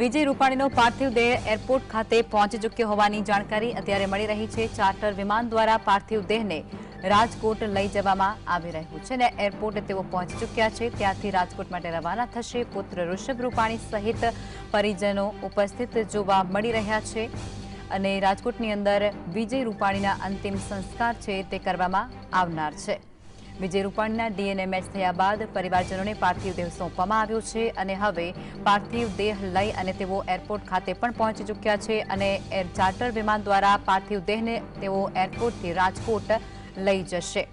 વિજય રૂપાણીનો પાર્થિવ દેહ એરપોર્ટ ખાતે પહોંચી ચૂક્યો હોવાની જાણકારી અત્યારે મળી રહી છે. ચાર્ટર વિમાન દ્વારા પાર્થિવ દેહને રાજકોટ લઈ જવામાં આવી રહ્યું છે અને એરપોર્ટે તેઓ પહોંચી ચૂક્યા છે. ત્યાંથી રાજકોટ માટે રવાના થશે પુત્ર ઋષભ રૂપાણી સહિત પરિજનો ઉપસ્થિત જોવા મળી રહ્યા છે અને રાજકોટની અંદર વિજય રૂપાણીના અંતિમ સંસ્કાર છે તે કરવામાં આવનાર છે. વિજય રૂપાણીના ડીએનએ મેચ થયા બાદ પરિવારજનોને પાર્થિવ દેહ સોંપવામાં આવ્યો છે અને હવે પાર્થિવ દેહ લઈ અને તેઓ એરપોર્ટ ખાતે પણ પહોંચી ચૂક્યા છે અને એર ચાર્ટર વિમાન દ્વારા પાર્થિવ દેહને તેઓ એરપોર્ટથી રાજકોટ લઈ જશે.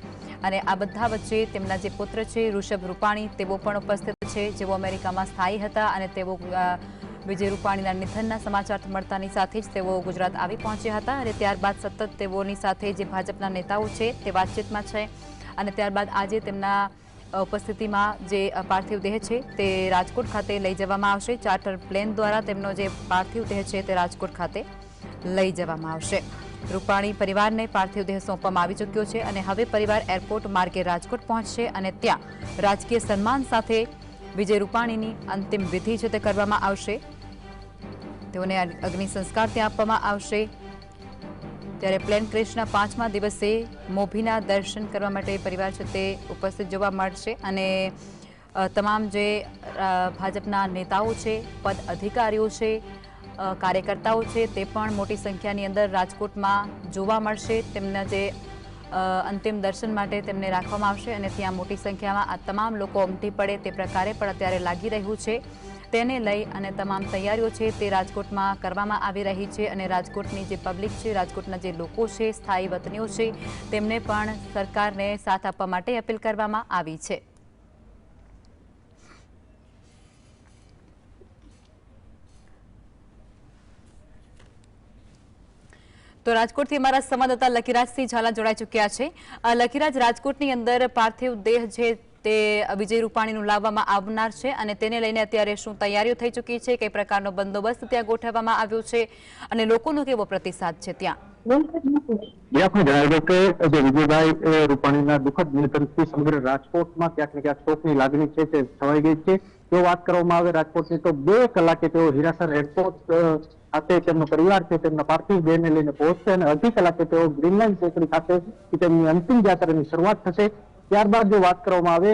અને આ બધા વચ્ચે તેમના જે પુત્ર છે, ઋષભ રૂપાણી, તેઓ પણ ઉપસ્થિત છે, જેઓ અમેરિકામાં સ્થાયી હતા અને તેઓ વિજય રૂપાણીના નિધનના સમાચાર મળતાની સાથે જ તેઓ ગુજરાત આવી પહોંચ્યા હતા અને ત્યારબાદ સતત તેઓની સાથે જે ભાજપના નેતાઓ છે તે વાતચીતમાં છે. અને ત્યારબાદ આજે તેમના ઉપસ્થિતિમાં જે પાર્થિવ દેહ છે તે રાજકોટ ખાતે લઈ જવામાં આવશે. ચાર્ટર પ્લેન દ્વારા તેમનો જે પાર્થિવ દેહ છે તે રાજકોટ ખાતે લઈ જવામાં આવશે. રૂપાણી પરિવારને પાર્થિવ દેહ સોંપવામાં આવી ચૂક્યો છે અને હવે પરિવાર એરપોર્ટ માર્ગે રાજકોટ પહોંચશે અને ત્યાં રાજકીય સન્માન સાથે વિજય રૂપાણીની અંતિમ વિધિ છે તે કરવામાં આવશે. તેઓને અગ્નિ સંસ્કાર ત્યાં આપવામાં આવશે. ત્યારે પ્લેન ક્રેશના પાંચમા દિવસે મોભીના દર્શન કરવા માટે પરિવાર છે તે ઉપસ્થિત જોવા મળશે અને તમામ જે ભાજપના નેતાઓ છે, પદ અધિકારીઓ છે કાર્યકર્તાઓ છે તે પણ મોટી સંખ્યાની અંદર રાજકોટમાં જોવા મળશે. તેમના જે અંતિમ દર્શન માટે તેમને રાખવામાં આવશે અને ત્યાં મોટી સંખ્યામાં આ તમામ લોકો ઉમટી પડે તે પ્રકારે પણ અત્યારે લાગી રહ્યું છે. તેને લઈ અને તમામ તૈયારીઓ છે તે રાજકોટમાં કરવામાં આવી રહી છે અને રાજકોટની જે પબ્લિક છે રાજકોટના જે લોકો છે સ્થાયી વતનીઓ છે તેમને પણ સરકારને સાથ આપવા માટે અપીલ કરવામાં આવી છે. તો રાજકોટથી અમારા સંવાદદાતા લકીરાજસિંહ ઝાલા જોડાઈ ચૂક્યા છે. અ, લકીરાજ રાજકોટની અંદર પાર્થિવ દેહ છે તે વિજય રૂપાણીનું લાવવામાં આવનાર છે અને તેને લઈને અત્યારે શું તૈયારીઓ થઈ ચૂકી છે, કઈ પ્રકારનો બંદોબસ્ત ત્યાં ગોઠવવામાં આવ્યો છે અને લોકોનો કેવો પ્રતિસાદ છે ત્યાં? વિજયભાઈ રૂપાણીના દુઃખદ સમગ્ર રાજકોટમાં ક્યાંક ને ક્યાંક શોકની લાગણી છે તે છવાઈ ગઈ છે. જો વાત કરવામાં આવે રાજકોટની તો બે કલાકે તેઓ હિરાસર એરપોર્ટ ખાતે તેમનો પરિવાર છે, તેમના પાર્થિવ દેહને લઈને પહોંચશે અને અઢી કલાકે તેઓ ગ્રીનલેન્ડ ચોકડી ખાતે તેમની અંતિમ યાત્રાની શરૂઆત થશે. ત્યારબાદ જો વાત કરવામાં આવે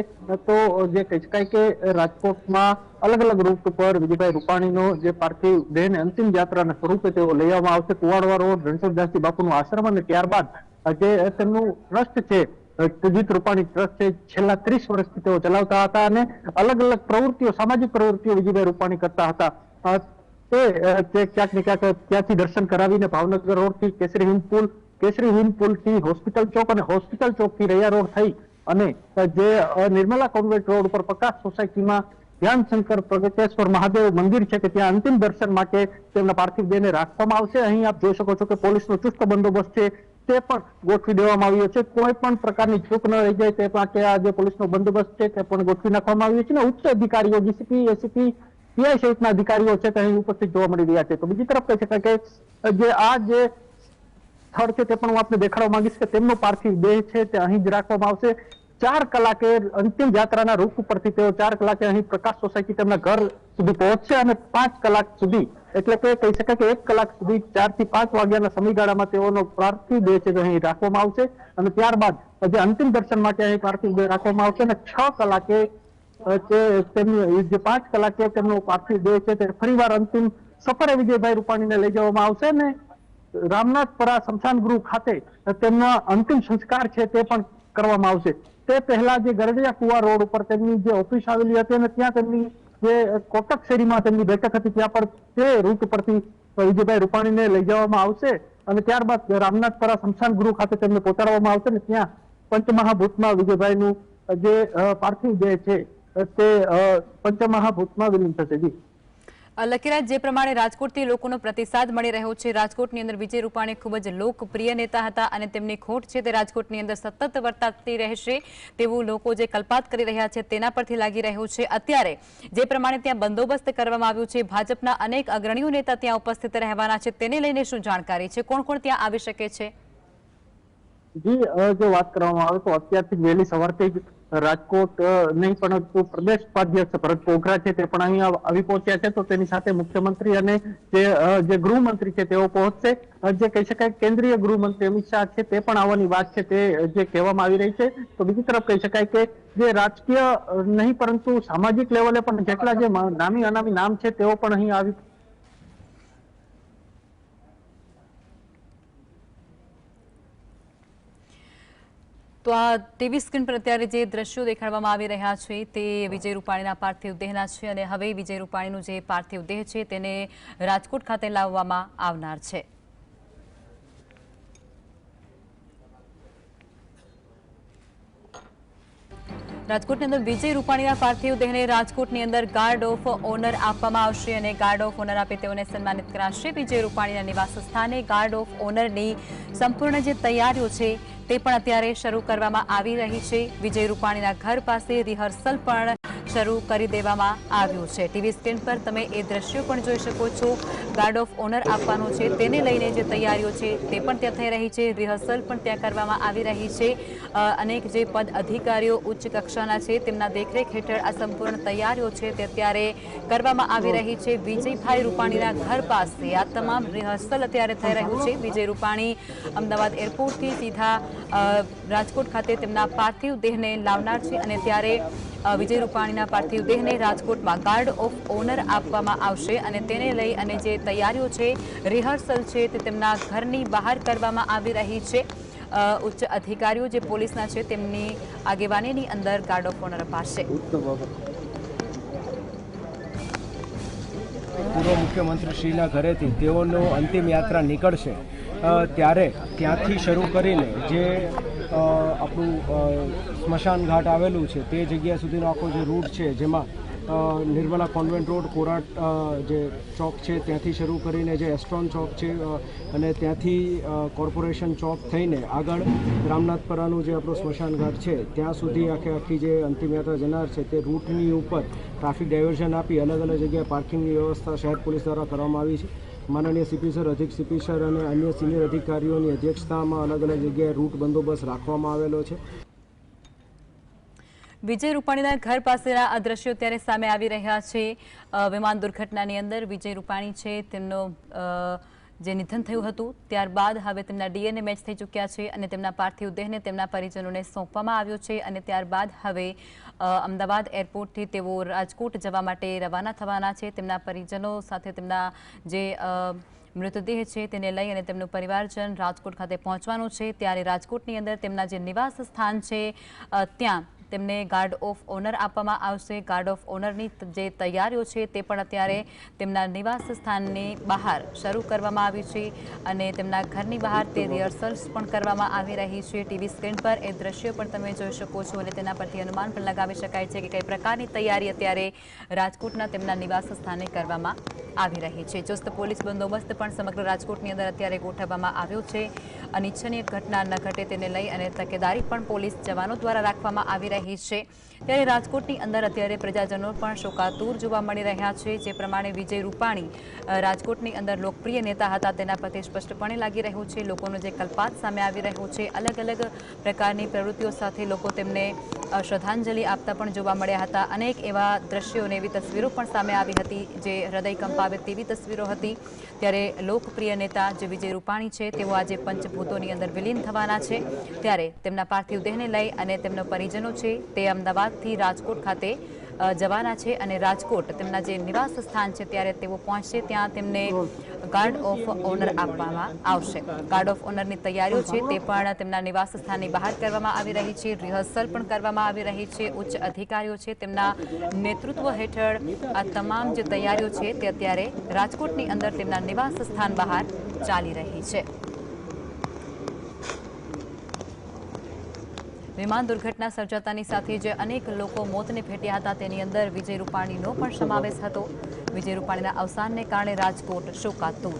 તો જે કહી શકાય કે રાજકોટમાં અલગ અલગ રૂટ ઉપર વિજયભાઈ રૂપાણીનો જે પાર્થિવ દેહને અંતિમ યાત્રાના સ્વરૂપે તેઓ લઈ આવવામાં આવશે. કુવાડવા રોડ રણછોડદાસજી બાપુનું આશ્રમ અને ત્યારબાદ જે તેમનું ટ્રસ્ટ છે સુજીત રૂપાણી ટ્રસ્ટ છે, છેલ્લા ત્રીસ વર્ષથી તેઓ ચલાવતા હતા અને અલગ અલગ પ્રવૃત્તિઓ, સામાજિક પ્રવૃત્તિઓ વિજયભાઈ રૂપાણી કરતા હતા. તે ક્યાંક ને ક્યાંક ત્યાંથી દર્શન કરાવીને ભાવનગર રોડથી કેસરી હિમ પુલ કેસરી હિમ પુલથી હોસ્પિટલ ચોક અને હોસ્પિટલ ચોકથી રૈયા રોડ થઈ અને જે નિર્મલા કોન્વેન્ટ રોડ ઉપર પ્રકાશ સોસાયટીમાં ધ્યાનશંકર પ્રગતેશ્વર મહાદેવ મંદિર છે કે ત્યાં અંતિમ દર્શન માટે તેમના પાર્થિવ દેહને રાખવામાં આવશે. અહીં આપ જોઈ શકો છો કે પોલીસનો ચુસ્ત બંદોબસ્ત છે. તે પણ ગોઠવી દેવામાં આવ્યો છે. કોઈ પણ પ્રકારની ચૂક ન રહી જાય તે માટે આ જે પોલીસનો બંદોબસ્ત છે તે પણ ગોઠવી નાખવામાં આવ્યો છે. અને ઉચ્ચ અધિકારીઓ, ડીસીપી, એસીપી, પીઆઈ સહિતના અધિકારીઓ છે તે અહીં ઉપસ્થિત જોવા મળી રહ્યા છે. તો બીજી તરફ કહી શકાય કે જે આ જે સ્થળ છે તે પણ હું આપને દેખાડવા માંગીશ કે તેમનો પાર્થિવ દેહ છે તે અહીં જ રાખવામાં આવશે. ચાર કલાકે અંતિમ યાત્રાના રૂટ ઉપરથી તેઓ ચાર કલાકે અહીં પ્રકાશ સોસાયટી તેમના ઘર સુધી પહોંચશે અને પાંચ કલાક સુધી, એટલે કે કહી શકાય કે એક કલાક સુધી ચારથી પાંચ વાગ્યાના સમયગાળામાં તેઓનો પાર્થિવ દેહ છે અહીં રાખવામાં આવશે. અને ત્યારબાદ જે અંતિમ દર્શન માટે અહીં પાર્થિવ દેહ રાખવામાં આવશે અને છ કલાકે તેમની જે પાંચ કલાકે તેમનો પાર્થિવ દેહ છે તે ફરીવાર અંતિમ સફરે વિજયભાઈ રૂપાણીને લઈ જવામાં આવશે ને રામનાથપરા સ્મશાન ગૃહ ખાતે તેમના અંતિમ સંસ્કાર છે તે પણ કરવામાં આવશે. તે પહેલા જે ગરડિયા કુવા રોડ ઉપર તેમની જે ઓફિસ આવેલી હતી અને ત્યાં તેમની જે કોટક શેરીમાં તેમની બેઠક હતી, ત્યાં પર તે રૂટ પરથી વિજયભાઈ રૂપાણીને લઈ જવામાં આવશે અને ત્યારબાદ રામનાથપરા સ્મશાન ગૃહ ખાતે તેમને પહોંચાડવામાં આવશે અને ત્યાં પંચમહાભૂતમાં વિજયભાઈનું જે પાર્થિવ દેહ છે, તે પંચમહાભૂતમાં વિલીન થશે. જી. લકીરાજ જે પ્રમાણે રાજકોટથી લોકોનો પ્રતિસાદ મળી રહ્યો છે. રાજકોટની અંદર વિજય રૂપાણી ખૂબ જ લોકપ્રિય નેતા હતા અને તેમની ખોટ છે તે રાજકોટની અંદર સતત વર્તાતી રહેશે તેવું લોકો જે કલ્પાત કરી રહ્યા છે તેના પરથી લાગી રહ્યું છે. અત્યારે જે પ્રમાણે ત્યાં બંદોબસ્ત કરવામાં આવ્યું છે, ભાજપના અનેક અગ્રણીઓ નેતા ત્યાં ઉપસ્થિત રહેવાના છે, તેને લઈને શું જાણકારી છે? કોણ કોણ ત્યાં આવી શકે છે? જી જો વાત કરવામાં આવે તો અત્યારથી વહેલી સવારથી રાજકોટ નહીં પરંતુ પ્રદેશ ઉપાધ્યક્ષ ભરત પોખરા છે, તે પણ અહીંયા આવી પહોંચ્યા છે. તો તેની સાથે મુખ્યમંત્રી અને જે જે ગૃહમંત્રી છે, તેઓ પહોંચશે. જે કહી શકાય કેન્દ્રીય ગૃહમંત્રી અમિત શાહ છે, તે પણ આવવાની વાત છે, તે જે કહેવામાં આવી રહી છે. તો બીજી તરફ કહી શકાય કે જે રાજકીય નહીં, પરંતુ સામાજિક લેવલે પણ જેટલા જે નામી અનામી નામ છે, તેઓ પણ અહીં આવી તો આ ટીવી સ્ક્રીન પર અત્યારે જે દ્રશ્યો દેખાડવામાં આવી રહ્યા છે તે વિજય રૂપાણીના પાર્થિવ દેહના છે અને હવે વિજય રૂપાણીનું જે પાર્થિવ દેહ છે તેને રાજકોટ ખાતે લાવવામાં આવનાર છે. રાજકોટની અંદર વિજય રૂપાણીના પાર્થિવ દેહને રાજકોટની અંદર ગાર્ડ ઓફ ઓનર આપવામાં આવશે અને ગાર્ડ ઓફ ઓનર આપે તેઓને સન્માનિત કરાશે. વિજય રૂપાણીના નિવાસ સ્થાને ગાર્ડ ઓફ ઓનરની સંપૂર્ણ જે તૈયારીઓ છે તે પણ અત્યારે શરૂ કરવામાં આવી રહી છે. વિજય રૂપાણીના ઘર પાસે રિહર્સલ પણ શરૂ કરી દેવામાં આવ્યું છે. ટીવી સ્ક્રીન પર તમે એ દ્રશ્યો પણ જોઈ શકો છો. ગાર્ડ ઓફ ઓનર આપવાનો છે. તેને લઈને જે તૈયારીઓ છે તે પણ ત્યાં થઈ રહી છે. રિહર્સલ પણ ત્યાં કરવામાં આવી રહી છે. અનેક જે પદ અધિકારીઓ ઉચ્ચ કક્ષાના છે તેમના દેખરેખ હેઠળ આ સંપૂર્ણ તૈયારીઓ છે તે અત્યારે કરવામાં આવી રહી છે. વિજયભાઈ રૂપાણીના ઘર પાસે આ તમામ રિહર્સલ અત્યારે થઈ રહ્યું છે. વિજય રૂપાણી અમદાવાદ એરપોર્ટથી સીધા રાજકોટ ખાતે તેમના પાર્થિવ દેહને લાવનાર છે અને ત્યારે વિજય રૂપાણીના પાર્થિવ દેહને રાજકોટમાં ગાર્ડ ઓફ ઓનર આપવામાં આવશે અને તેને લઈ અને જે તૈયારીઓ છે રિહર્સલ છે તે તેમના ઘરની બહાર કરવામાં આવી રહી છે. ઉચ્ચ અધિકારીઓ જે પોલીસના છે તેમની આગેવાનીની અંદર ગાર્ડ ઓફ ઓનર અપાશે. પૂર્વ મુખ્યમંત્રીશ્રીના ઘરેથી તેઓનો અંતિમ યાત્રા નીકળશે. ત્યારે ત્યાંથી શરૂ કરીને જે આપણું સ્મશાન ઘાટ આવેલું છે, તે જગ્યા સુધીનો આખો જે રૂટ છે, જેમાં નિર્મલા કોન્વેન્ટ રોડ કોરાટ જે ચોક છે, ત્યાંથી શરૂ કરીને જે એસ્ટ્રોન ચોક છે અને ત્યાંથી કોર્પોરેશન ચોક થઈને આગળ રામનાથપરાનું જે આપણું સ્મશાન ઘાટ છે, ત્યાં સુધી આખે આખી જે અંતિમ યાત્રા જનાર છે, તે રૂટની ઉપર ટ્રાફિક ડાયવર્ઝન આપી અલગ અલગ જગ્યાએ પાર્કિંગની વ્યવસ્થા શહેર પોલીસ દ્વારા કરવામાં આવી છે. માનનીય સીપી સર અધિક સીપી સર અને અન્ય સિનિયર અધિકારીઓની અધ્યક્ષતામાં અલગ અલગ જગ્યાએ રૂટ બંદોબસ્ત રાખવામાં આવેલો છે. વિજય રૂપાણીના ઘર પાસેના આ દ્રશ્યો ત્યારે સામે આવી રહ્યા છે. વિમાન દુર્ઘટનાની અંદર વિજય રૂપાણી છે, તેમનો જે નિધન થયું હતું, ત્યારબાદ હવે તેમના ડીએનએ મેચ થઈ ચૂક્યા છે અને તેમના પાર્થિવ દેહને તેમના પરિજનોને સોંપવામાં આવ્યો છે અને ત્યારબાદ હવે અમદાવાદ એરપોર્ટથી તેઓ રાજકોટ જવા માટે રવાના થવાના છે. તેમના પરિજનો સાથે તેમના જે મૃતદેહ છે તેને લઈ અને તેમનું પરિવારજન રાજકોટ ખાતે પહોંચવાનું છે. ત્યારે રાજકોટની અંદર તેમના જે નિવાસ સ્થાન છે ત્યાં તેમને ગાર્ડ ઓફ ઓનર આપવામાં આવશે. ગાર્ડ ઓફ ઓનરની જે તૈયારીઓ છે તે પણ અત્યારે તેમના નિવાસ સ્થાનની બહાર શરૂ કરવામાં આવી છે અને તેમના ઘરની બહાર તે રિહર્સલ્સ પણ કરવામાં આવી રહી છે. ટીવી સ્ક્રીન પર એ દ્રશ્યો પણ તમે જોઈ શકો છો અને તેના પરથી અનુમાન પણ લગાવી શકાય છે કે કઈ પ્રકારની તૈયારી અત્યારે રાજકોટના તેમના નિવાસ સ્થાને કરવામાં આવી રહી છે. ચુસ્ત પોલીસ બંદોબસ્ત પણ સમગ્ર રાજકોટની અંદર અત્યારે ગોઠવવામાં આવ્યો છે. અનિચ્છનીય ઘટના ન ઘટે તેને લઈ અને તકેદારી પણ પોલીસ જવાનો દ્વારા રાખવામાં આવી રહી છે. ત્યારે રાજકોટની અંદર અત્યારે પ્રજાજનો પણ શોકાતુર જોવા મળી રહ્યા છે, જે પ્રમાણે વિજય રૂપાણી રાજકોટની અંદર લોકપ્રિય નેતા હતા. તેના પ્રત્યે સ્પષ્ટપણે લાગી રહ્યું છે, લોકોનો જે કલ્પાત સામે આવી રહ્યો છે. અલગ અલગ પ્રકારની પ્રવૃત્તિઓ સાથે લોકો તેમને શ્રદ્ધાંજલિ આપતા પણ જોવા મળ્યા હતા. અનેક એવા દ્રશ્યોને એવી તસવીરો પણ સામે આવી હતી, જે હૃદય કંપાવે તેવી તસવીરો હતી. ત્યારે લોકપ્રિય નેતા જે વિજય રૂપાણી છે, તેઓ આજે પંચભૂતોની અંદર વિલીન થવાના છે. ત્યારે તેમના પાર્થિવ દેહને લઈ અને તેમના પરિજનો છે, તે અમદાવાદથી રાજકોટ ખાતે જવાના છે અને રાજકોટ તેમના જે નિવાસ સ્થાન છે ત્યારે તેઓ પહોંચશે. ત્યાં તેમને ગાર્ડ ઓફ ઓનર આપવામાં આવશે. ગાર્ડ ઓફ ઓનરની તૈયારીઓ છે તે પણ તેમના નિવાસ સ્થાનની બહાર કરવામાં આવી રહી છે. રિહર્સલ પણ કરવામાં આવી રહી છે. ઉચ્ચ અધિકારીઓ છે તેમના નેતૃત્વ હેઠળ આ તમામ જે તૈયારીઓ છે તે અત્યારે રાજકોટની અંદર તેમના નિવાસ સ્થાન બહાર ચાલી રહી છે. વિમાન દુર્ઘટના સર્જાતાની સાથે જે અનેક લોકો મોતને ભેટ્યા હતા, તેની અંદર વિજય રૂપાણીનો પણ સમાવેશ હતો. વિજય રૂપાણીના અવસાનને કારણે રાજકોટ શોકાતુર.